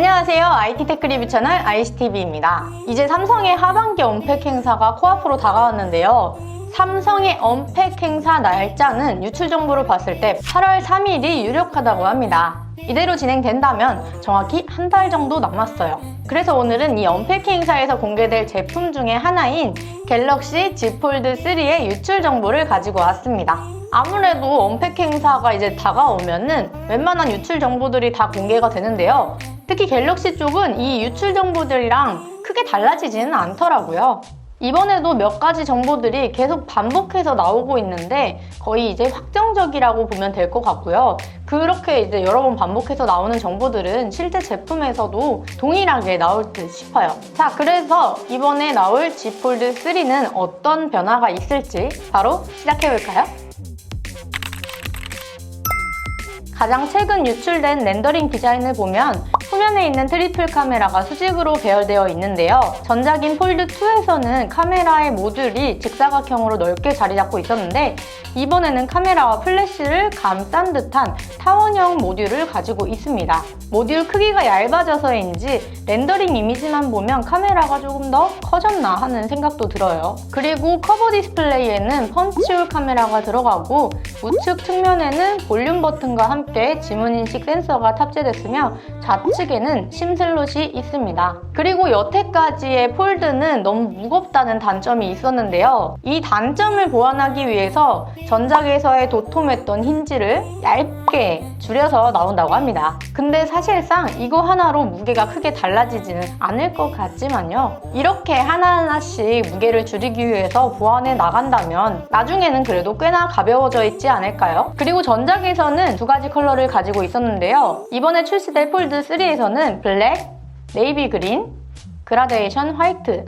안녕하세요. IT 테크 리뷰 채널 ICTV입니다. 이제 삼성의 하반기 언팩 행사가 코앞으로 다가왔는데요. 삼성의 언팩 행사 날짜는 유출 정보를 봤을 때 8월 3일이 유력하다고 합니다. 이대로 진행된다면 정확히 한 달 정도 남았어요. 그래서 오늘은 이 언팩 행사에서 공개될 제품 중에 하나인 갤럭시 Z 폴드 3의 유출 정보를 가지고 왔습니다. 아무래도 언팩 행사가 이제 다가오면은 웬만한 유출 정보들이 다 공개가 되는데요. 특히 갤럭시 쪽은 이 유출 정보들이랑 크게 달라지지는 않더라고요. 이번에도 몇 가지 정보들이 계속 반복해서 나오고 있는데 거의 이제 확정적이라고 보면 될 것 같고요. 그렇게 이제 여러 번 반복해서 나오는 정보들은 실제 제품에서도 동일하게 나올 듯 싶어요. 자, 그래서 이번에 나올 Z 폴드 3는 어떤 변화가 있을지 바로 시작해볼까요? 가장 최근 유출된 렌더링 디자인을 보면 후면에 있는 트리플 카메라가 수직으로 배열되어 있는데요. 전작인 폴드2에서는 카메라의 모듈이 직사각형으로 넓게 자리 잡고 있었는데 이번에는 카메라와 플래시를 감싼 듯한 타원형 모듈을 가지고 있습니다. 모듈 크기가 얇아져서인지 렌더링 이미지만 보면 카메라가 조금 더 커졌나 하는 생각도 들어요. 그리고 커버 디스플레이에는 펀치홀 카메라가 들어가고 우측 측면에는 볼륨 버튼과 함께 지문인식 센서가 탑재됐으며 좌측 에는 심 슬롯이 있습니다. 그리고 여태까지의 폴드는 너무 무겁다는 단점이 있었는데요. 이 단점을 보완하기 위해서 전작에서의 도톰했던 힌지를 얇게 줄여서 나온다고 합니다. 근데 사실상 이거 하나로 무게가 크게 달라지지는 않을 것 같지만요. 이렇게 하나하나씩 무게를 줄이기 위해서 보완해 나간다면 나중에는 그래도 꽤나 가벼워져 있지 않을까요? 그리고 전작에서는 두 가지 컬러를 가지고 있었는데요. 이번에 출시될 폴드 3에서는 블랙, 네이비 그린, 그라데이션 화이트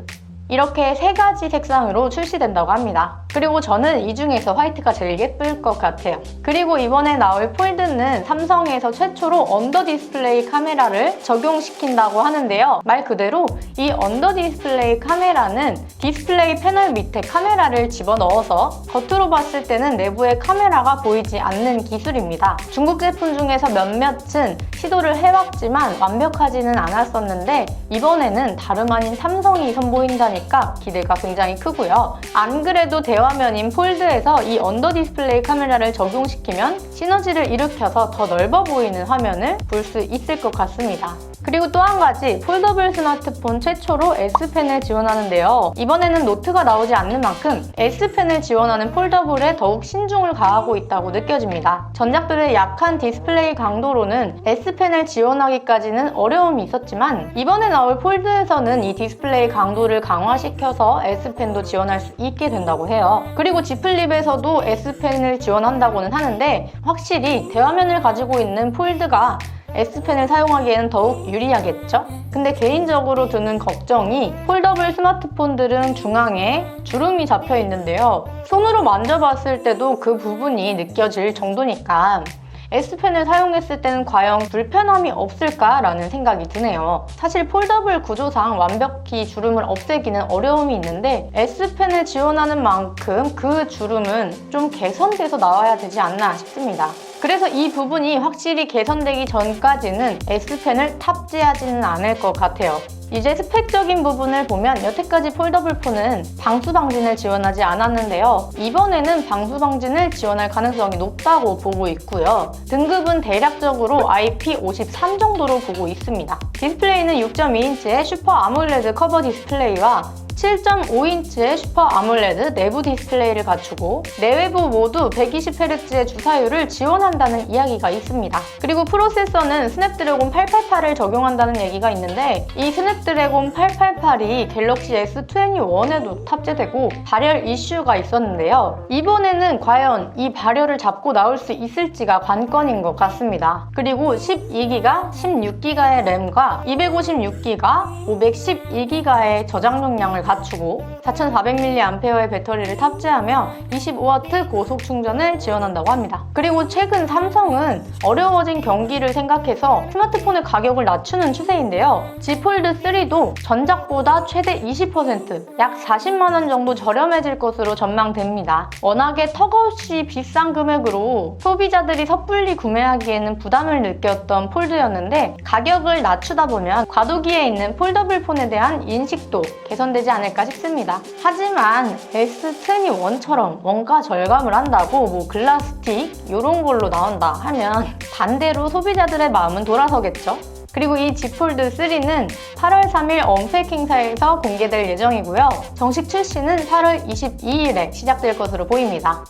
이렇게 세 가지 색상으로 출시된다고 합니다. 그리고 저는 이 중에서 화이트가 제일 예쁠 것 같아요. 그리고 이번에 나올 폴드는 삼성에서 최초로 언더 디스플레이 카메라를 적용시킨다고 하는데요. 말 그대로 이 언더 디스플레이 카메라는 디스플레이 패널 밑에 카메라를 집어넣어서 겉으로 봤을 때는 내부에 카메라가 보이지 않는 기술입니다. 중국 제품 중에서 몇몇은 시도를 해봤지만 완벽하지는 않았었는데 이번에는 다름 아닌 삼성이 선보인다니까 기대가 굉장히 크고요. 안 그래도 대 화면인 폴드에서 이 언더 디스플레이 카메라를 적용시키면 시너지를 일으켜서 더 넓어 보이는 화면을 볼 수 있을 것 같습니다. 그리고 또 한 가지 폴더블 스마트폰 최초로 S펜을 지원하는데요. 이번에는 노트가 나오지 않는 만큼 S펜을 지원하는 폴더블에 더욱 신중을 가하고 있다고 느껴집니다. 전작들의 약한 디스플레이 강도로는 S펜을 지원하기까지는 어려움이 있었지만 이번에 나올 폴드에서는 이 디스플레이 강도를 강화시켜서 S펜도 지원할 수 있게 된다고 해요. 그리고 G 플립에서도 S펜을 지원한다고는 하는데 확실히 대화면을 가지고 있는 폴드가 S펜을 사용하기에는 더욱 유리하겠죠? 근데 개인적으로 드는 걱정이 폴더블 스마트폰들은 중앙에 주름이 잡혀 있는데요. 손으로 만져봤을 때도 그 부분이 느껴질 정도니까 S펜을 사용했을 때는 과연 불편함이 없을까라는 생각이 드네요. 사실 폴더블 구조상 완벽히 주름을 없애기는 어려움이 있는데 S펜을 지원하는 만큼 그 주름은 좀 개선돼서 나와야 되지 않나 싶습니다. 그래서 이 부분이 확실히 개선되기 전까지는 S펜을 탑재하지는 않을 것 같아요. 이제 스펙적인 부분을 보면 여태까지 폴더블 폰은 방수 방진을 지원하지 않았는데요. 이번에는 방수 방진을 지원할 가능성이 높다고 보고 있고요. 등급은 대략적으로 IP53 정도로 보고 있습니다. 디스플레이는 6.2인치의 슈퍼 아몰레드 커버 디스플레이와 7.5인치의 슈퍼 아몰레드 내부 디스플레이를 갖추고 내외부 모두 120Hz의 주사율을 지원한다는 이야기가 있습니다. 그리고 프로세서는 스냅드래곤 888을 적용한다는 얘기가 있는데 이 스냅드래곤 888이 갤럭시 S21에도 탑재되고 발열 이슈가 있었는데요. 이번에는 과연 이 발열을 잡고 나올 수 있을지가 관건인 것 같습니다. 그리고 12기가, 16기가의 램과 256기가, 512기가의 저장 용량을 갖추고 4400mAh의 배터리를 탑재하며 25W 고속 충전을 지원한다고 합니다. 그리고 최근 삼성은 어려워진 경기를 생각해서 스마트폰의 가격을 낮추는 추세인데요. Z 폴드 3도 전작보다 최대 20%, 약 40만 원 정도 저렴해질 것으로 전망됩니다. 워낙에 턱없이 비싼 금액으로 소비자들이 섣불리 구매하기에는 부담을 느꼈던 폴드였는데 가격을 낮추다 보면 과도기에 있는 폴더블 폰에 대한 인식도 개선되지 않을까 싶습니다. 하지만 S21처럼 원가 절감을 한다고 뭐 글라스틱 이런 걸로 나온다 하면 반대로 소비자들의 마음은 돌아서겠죠. 그리고 이 Z 폴드 3는 8월 3일 언팩 행사에서 공개될 예정이고요. 정식 출시는 8월 22일에 시작될 것으로 보입니다.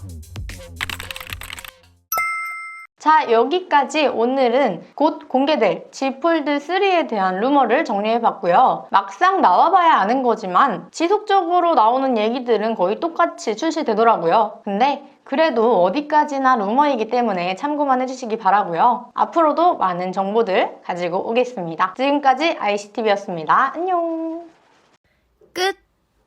자, 여기까지 오늘은 곧 공개될 Z 폴드 3에 대한 루머를 정리해봤고요. 막상 나와봐야 아는 거지만 지속적으로 나오는 얘기들은 거의 똑같이 출시되더라고요. 근데 그래도 어디까지나 루머이기 때문에 참고만 해주시기 바라고요. 앞으로도 많은 정보들 가지고 오겠습니다. 지금까지 ICTV였습니다. 안녕! 끝!